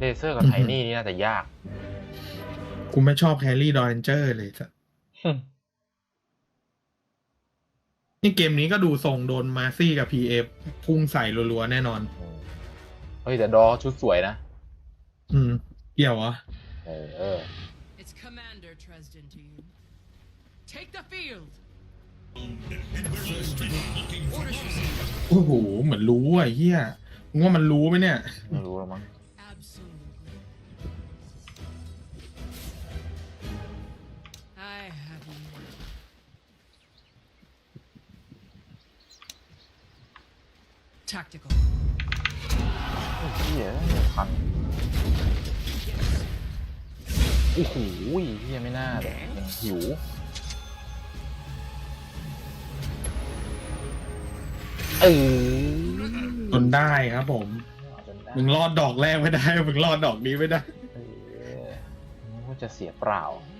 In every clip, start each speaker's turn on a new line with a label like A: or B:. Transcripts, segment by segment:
A: เลเซอร์กับไทนี่นี่น่าจะยาก
B: กูไม่ชอบแฮร์รี่ดอเรนเจอร์เลยสัสนี่เกมนี้ก็ดูทรงโดนมาซี่กับพีเอพุ่งใส่รัวๆ แน่นอน
A: เฮ้ย แต่ดอชุดสวยนะ
B: อืม เกี่ยวเหรอ
A: เออเออ
C: It's Commander Tresden to you. Take the field. Orders received.
B: โอ้โห เหมือนรู้อะเฮียมึงว่ามันรู้ไหมเนี่ย
A: ไม่รู้แล้วมั้ง
C: Tactical.
A: เฮียพันโอ้โหเฮียไม่น่าเลยยังหิว เออ
B: จนได้ครับผมมึงรอดดอกแรกไม่ได้ มึงรอดดอกนี้ไม่ได้
A: เออมันก็จะเสียเปล่าสู้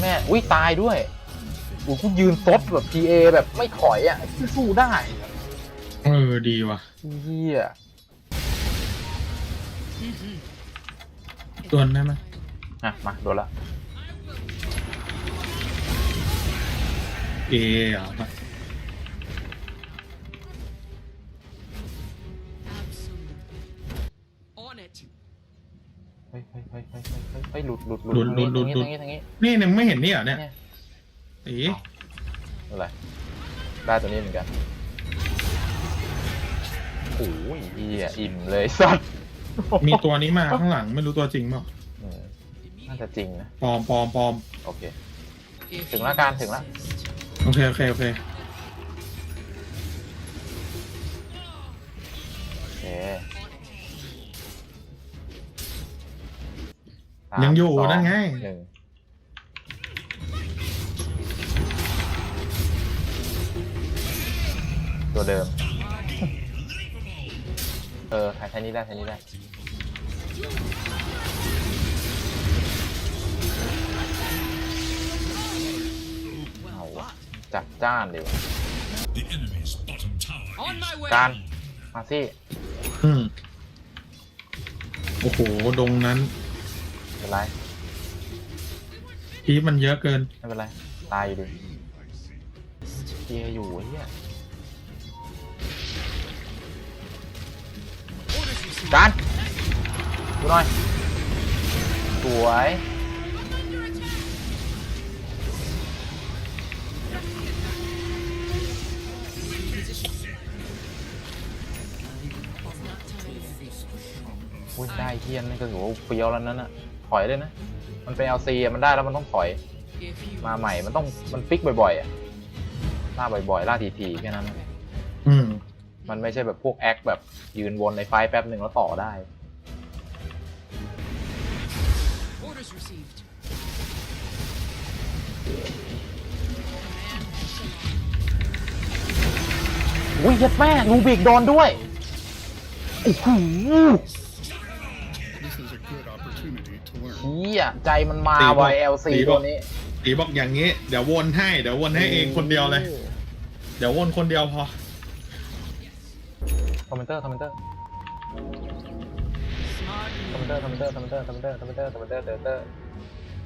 A: แม่อุ้ยตายด้วยกูกูยืนซดแบบ PA แบบไม่ถอยอะสู้ได้อะ
B: เออดีว่ะ
A: เฮีย
B: ตัวนได้ไหม
A: อะมาโดนละ
B: เอเหรอ
C: Absolutely. On it.
A: เฮ้ยเฮ้ยเฮ้ยเฮ้ยเฮ้ยเฮ้ยเฮ้ยหลุดหลุดหลุดทางนี้ทางนี้ทางนี้
B: นี่เนี่ยมึงไม่เห็นนี่เหรอเนี่ย
A: เนี่ย
B: ตี
A: อะไรได้ตัวนี้เหมือนกันโอ้ยเฮียอิ่มเลยสัตว์
B: มีตัวนี้มาข้างหลังไม่รู้ตัวจริงเปล่า
A: อืมน่าจะจริงนะ
B: ปลอมปลอมปลอม
A: โอเค ถึงละการถึงละ
B: โอเคโอเคโอเค
A: โอเค
B: ยังอยู่
A: สาม
B: นั่นไง
A: หนึ่งตัวเดิม เออใช้นี้ได้ใช้นี้ได้ เอาวะจัดจ้านดีวะ
D: The enemy's bottom tower
C: On my way.
A: การมาซี่
B: อืมโอ้โห ดงนั้น
A: ไม่ เป็นไร
B: พีมันเยอะเกิน
A: ไม่เป็นไร ตายอยู่ดีเกียร์อยู่ไอ้เฮีย
C: Orders received.
A: การดูหน่อย สวย อุ้ยได้เฮียนนี่ก็ถือว่าเปรียวแล้วนั้นอะ ถอยเลยนะ มันเป็น LC อะมันได้แล้วมันต้องถอย
C: If you
A: มาใหม่ มันต้อง มันฟิกบ่อยๆอะล่าบ่อยๆ ล่าทีๆแค่นั้น
B: อืม
A: มันไม่ใช่แบบพวกแอคแบบยืนวนในไฟล์แป๊บหนึ่งแล้วต่อได้
C: Orders received.
A: อุ้ยยัดแม่ลูบิกโดนด้วยโอ้โห
E: This to learn.
A: เฮียใจมันมา
B: ตีบ
A: ไว
B: อก
A: LC
B: ตีบ
A: ตั
B: อ
A: ว
B: ก
A: นี้
B: ตีบอกอย่างนี้ เดี๋ยววนให้ เดี๋ยววนให้เองคนเดียวเลย เดี๋ยววนคนเดียวพอ
A: คอมเมนเตอร์คอมเมนเตอร์
C: Smart
A: คอมเมนเตอร์คอมเมนเตอร์คอมเมนเตอร์คอมเมนเตอร์คอมเมนเตอร์คอมเมนเตอร์คอมเมนเตอร์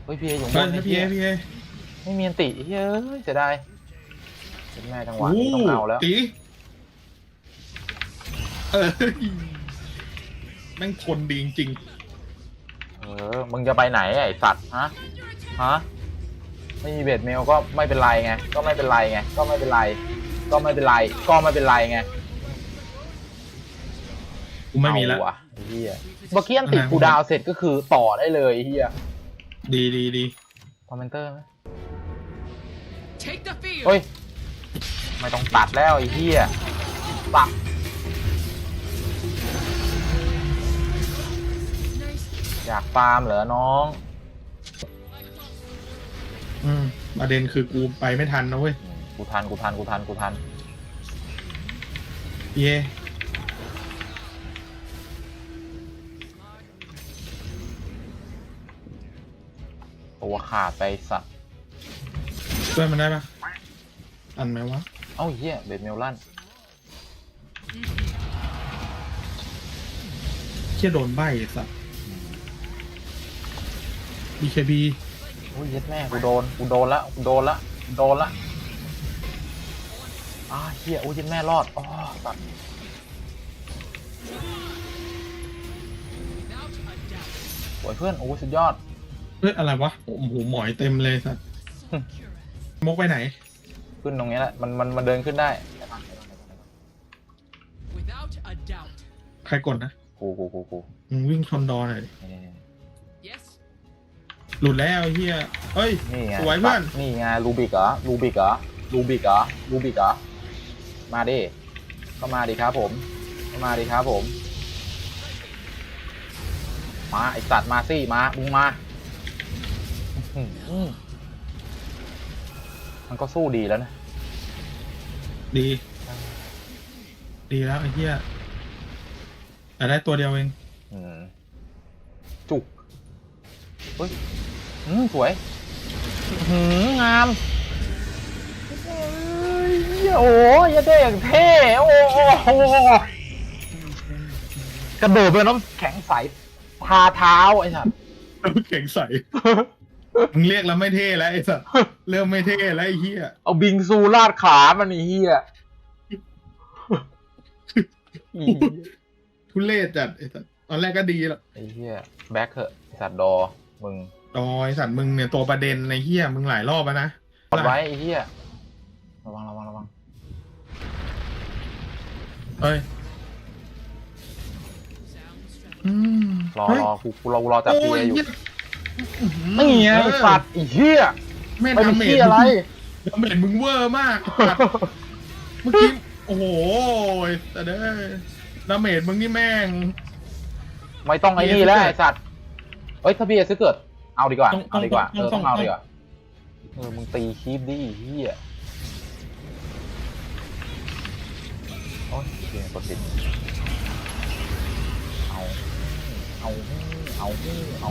A: เฮ้ยพีเออยู่
B: ไป
A: บน
B: นะ
A: ไอ้
B: พี่
A: เฮี
B: เอยพี่เอ
A: ไม่มีอันติเฮ้ยเสียดายเป็นแม่จังหวะ
B: โอ้
A: นี้ต้องเอาแล้ว
B: ตีเออแม่งคนดีจริง
A: เออ มึงจะไปไหนไอ้สัตว์ฮะ ฮะ ไม่มีเบดเมลก็ไม่เป็นไรไง ก็ไม่เป็นไรไง ก็ไม่เป็นไร ก็ไม่เป็นไร ก็ไม่เป็นไรไง
B: ๆกูไม่มีแล้ว
A: เอาวะไอ้เฮียเมื่อกี้อันติดกูดาวเสร็จก็คือต่อได้เลยไอ้เฮีย
B: ดีดีดี
A: คอมเมนเตอร์ไหม
C: Take the field.
A: เฮ้ย ไม่ต้องตัดแล้วไอ้เฮียตัด อยากปาล์มเหรอน้อง
B: อืมประเด็นคือกูไปไม่ทันนะเว้ย
A: กูทันกูทันกูทันกูทัน
B: เย่
A: ตัวขาดไปสักว์
B: ช่วยมันได้ปะอันไหมวะ
A: เอ้าเหี้ยเบดเมลลัน
B: เชี่ยโดนใบสัก BKB
A: อุ้ยเย็ดแม่กูโดนกูโดนละกูโดนละกูโดนละอ้าเหี้ยอุ้ยเย็ดแม่รอดอ๋อสัตว์
C: Without a doubt.
A: สวยเพื่อนโอ้ยสุดยอด
B: เฮ้ยอะไรวะโอ้โหหมอยเต็มเลยสัส
C: Secure.
B: มกไปไหน
A: ขึ้นตรงนี้แหละมันมันมันเดินขึ้นได้
C: Without a doubt.
B: ใครกดนะ
A: กูกูกูกู
B: มึงวิ่งชนดอหน่อยดิ
A: นี่
C: Yes.
B: หลุดแล้วไอ้เฮียเอ้ย
A: นี่ไง
B: สวยเพื่อน
A: นี่ไงรูบิกเหรอรูบิกเหรอรูบิกเหรอรูบิกเหรอมาดิก็มาดิครับผมก็มาดิครับผม มาไอสัตว์มาสิมามึงมาอื้อหือมันก็สู้ดีแล้วนะ
B: ดี ดีแล้วไอ้เฮียแต่ได้ตัวเดียวเอง
A: อืมจุกเฮ้ย อืมสวยอื้อหืองามเฮ้ยโอ้ยยาเด้อย่างเท่โอ้โหกระโดดไปน้ำแข็งใสทาเท้าไอ้สัตว์
B: เก่งใส่มึงเรียกแล้วไม่เท่แล้วไอ้สัสเริ่มไม่เท่แล้วไอ้เฮีย
A: เอาบิงซูลาดขามันไอ้เหี้ยอี
B: ทุเรศจัดไอ้สัสตอนแรกก็ดีแล้ว
A: ไอ้เหี้ยแบ็คเถอะไอ้สัตว์ดอมึง
B: ดอยสัตว์มึงเนี่ยตัวประเด็นในเฮียมึงหลายรอบแล้วนะ
A: กดไว้ไอ้เหี้ยระวังระวังระวัง
B: เอ้ย
C: Sound strategy.
B: อืม
A: รอ
B: เฮ้ย
A: รอกูกูรอกูรอจับ
B: โอ้
A: เบี
B: ย
A: ยร์อยู่
B: เหี้ย
A: นี่ไงไอ้สัตว์ไอ้เหี้ย
B: แม่ง
A: ไปเป็น
B: ดาเมจ
A: เหี้ยอะไร
B: ดาเมจมึงเวอร์มากสัตว์เมื่อกี้โอ้โหแต่เด้อดาเมจมึงนี่แม่ง
A: ไม่ต้องไอ้นี่แล้วไอ้สัตว์เอ้ยถ้าเบียร์ซื้อเกิด เอาดีกว่า
B: ต้อง
A: เอาดีกว่า
B: ต้
A: เอ
B: อง
A: อ
B: ต้
A: ต้
B: อ
A: องงเอาดีกว่าเออมึงตีคีบดิไอ้เหี้ยโอ้ยเบียร์กดติดเอาเอาเอาเอา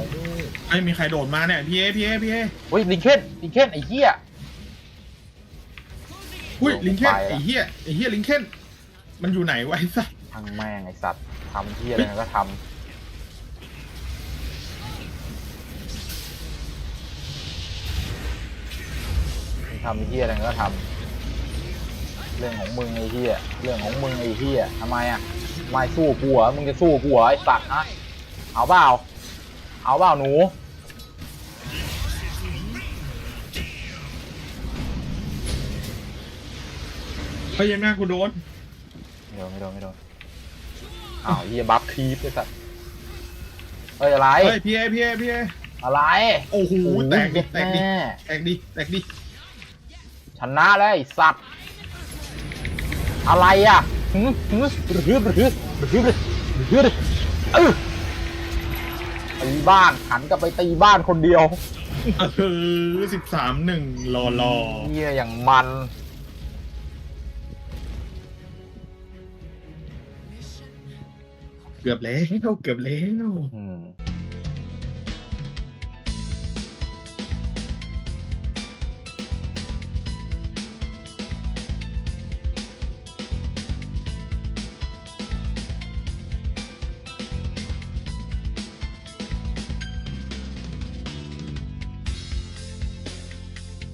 B: ไอ้ยมีใครโดดมาเนี่ยพี่เอพี่เอพี่เอ
A: เฮ้ยลิงเคนลิงเคนไอ้เหี้ย
B: อุ้ย
A: โอ้
B: ลิงเคน
A: ไปละ
B: ไอ้เหี้ยไอ้เหี้ยลิงเคนมันอยู่ไหนวะไอ้สัส
A: ทางแม่งไอ้สัตว์ทำเหี้ยอะไรก็ทำ ทำเหี้ยอะไรก็ทำเรื่องของมึงไอ้เหี้ยเรื่องของมึงไอ้เหี้ยทำไมอะไม่สู้กูเหรอมึงจะสู้กูเหรอไอ้สัตว์นะเอาเปล่าเอาเปล่าหนู
B: เฮ้ยยังหน้ากูโดน
A: ไม่โดนไม่โดนไม่โดนอ้าวเหี้ยบัฟคีฟไอ้สัตว์เฮ้ยอะไร
B: เฮ้ยพี่เอพี่เอพี่เอ
A: อะไร
B: โอ้โหแตกดิแตกดิ
A: ม่
B: แตกดิแตกดิ
A: ชนะแล้วไอ้สัตว์ อะไรอะหืมหืมหรือหรือหรือหรือหรือเออตีบ้านหันกลับไปตีบ้านคนเดียว
B: เออสิบสามหนึ่งรอรอ
A: เฮียอย่างมัน
B: เกือบแล้วเกือบแล้ว
A: อืม